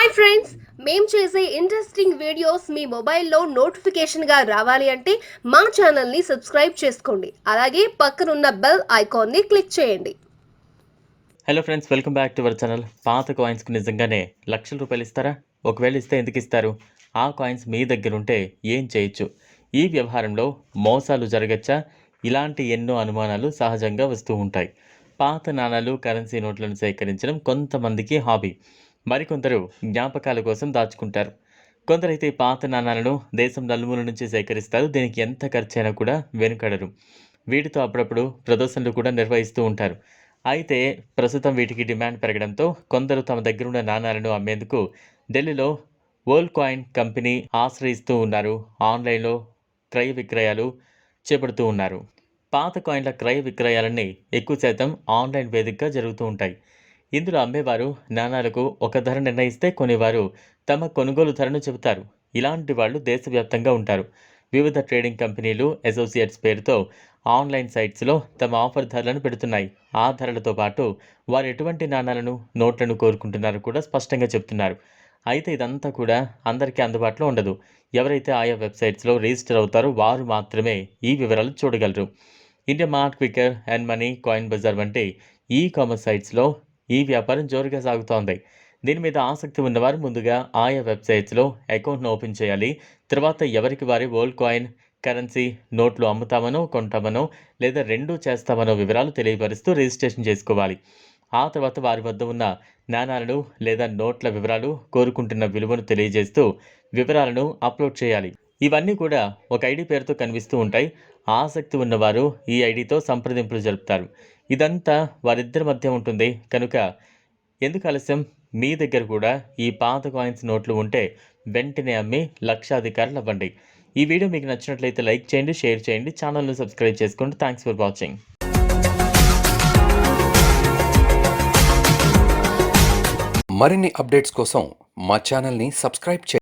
Hi friends మేము చేసే interesting videos మీ మొబైల్లో నోటిఫికేషన్గా రావాలి అంటే మా ఛానల్ని సబ్స్క్రైబ్ చేసుకోండి. అలాగే పక్కనున్న బెల్ ఐకాన్ని క్లిక్ చేయండి. Hello friends welcome back to our channel పాత కాయిన్స్కి నిజంగానే లక్షల రూపాయలు ఇస్తారా? ఒకవేళ ఇస్తే ఎందుకు ఇస్తారు? ఆ కాయిన్స్ మీ దగ్గర ఉంటే ఏం చేయొచ్చు? ఈ వ్యవహారంలో మోసాలు జరగచ్చా? ఇలాంటి ఎన్నో అనుమానాలు సహజంగా వస్తూ ఉంటాయి. పాత నాణాలు కరెన్సీ నోట్లను సేకరించడం కొంతమందికి హాబీ మరికొందరు జ్ఞాపకాల కోసం దాచుకుంటారు. కొందరైతే పాత నాణాలను దేశం నలుమూల నుంచి సేకరిస్తారు. దీనికి ఎంత ఖర్చైనా కూడా వెనుకడరు. వీటితో అప్పుడప్పుడు ప్రదర్శనలు కూడా నిర్వహిస్తూ ఉంటారు. అయితే ప్రస్తుతం వీటికి డిమాండ్ పెరగడంతో కొందరు తమ దగ్గరున్న నాణాలను అమ్మేందుకు ఢిల్లీలో వరల్డ్ కాయిన్ కంపెనీ ఆశ్రయిస్తూ ఉన్నారు. ఆన్లైన్లో క్రయ విక్రయాలు చేపడుతూ ఉన్నారు. పాత కాయిన్ల క్రయ విక్రయాలన్నీ ఎక్కువ శాతం ఆన్లైన్ వేదికగా జరుగుతూ ఉంటాయి. ఇందులో అమ్మేవారు నాణాలకు ఒక ధర నిర్ణయిస్తే కొనేవారు తమ కొనుగోలు ధరను చెబుతారు. ఇలాంటి వాళ్ళు దేశవ్యాప్తంగా ఉంటారు. వివిధ ట్రేడింగ్ కంపెనీలు అసోసియేట్స్ పేరుతో ఆన్లైన్ సైట్స్లో తమ ఆఫర్ ధరలను పెడుతున్నాయి. ఆ ధరలతో పాటు వారు ఎటువంటి నాణాలను నోట్లను కోరుకుంటున్నారో కూడా స్పష్టంగా చెప్తున్నారు అయితే ఇదంతా కూడా అందరికీ అందుబాటులో ఉండదు. ఎవరైతే ఆయా వెబ్సైట్స్లో రిజిస్టర్ అవుతారో వారు మాత్రమే ఈ వివరాలు చూడగలరు. India Mart Quikr and money coin bazaar వంటి ఈ కామర్స్ సైట్స్లో ఈ వ్యాపారం జోరుగా సాగుతోంది. దీని మీద ఆసక్తి ఉన్నవారు ముందుగా ఆయా వెబ్సైట్స్లో అకౌంట్ను ఓపెన్ చేయాలి. తర్వాత ఎవరికి వారి వరల్డ్ కాయిన్ కరెన్సీ నోట్లు అమ్ముతామనో కొంటామనో లేదా రెండూ చేస్తామనో వివరాలు తెలియపరుస్తూ రిజిస్ట్రేషన్ చేసుకోవాలి. ఆ తర్వాత వారి వద్ద ఉన్న నాణాలను లేదా నోట్ల వివరాలు కోరుకుంటున్న విలువను తెలియజేస్తూ వివరాలను అప్లోడ్ చేయాలి. ఇవన్నీ కూడా ఒక ఐడి పేరుతో కనిపిస్తూ ఉంటాయి. ఆసక్తి ఉన్నవారు ఈ ఐడితో సంప్రదింపులు జరుపుతారు. ఇదంతా వారిద్దరి మధ్య ఉంటుంది. కనుక ఎందుకు ఆలస్యం? మీ దగ్గర కూడా ఈ పాత కాయిన్స్ నోట్లు ఉంటే వెంటనే అమ్మి లక్షాధికారులు అవ్వండి. ఈ వీడియో మీకు నచ్చినట్లయితే లైక్ చేయండి షేర్ చేయండి ఛానల్ను సబ్స్క్రైబ్ చేసుకోండి. థ్యాంక్స్ ఫర్ వాచింగ్ మరిన్ని అప్డేట్స్ కోసం మా ఛానల్ని సబ్స్క్రైబ్ చేయండి.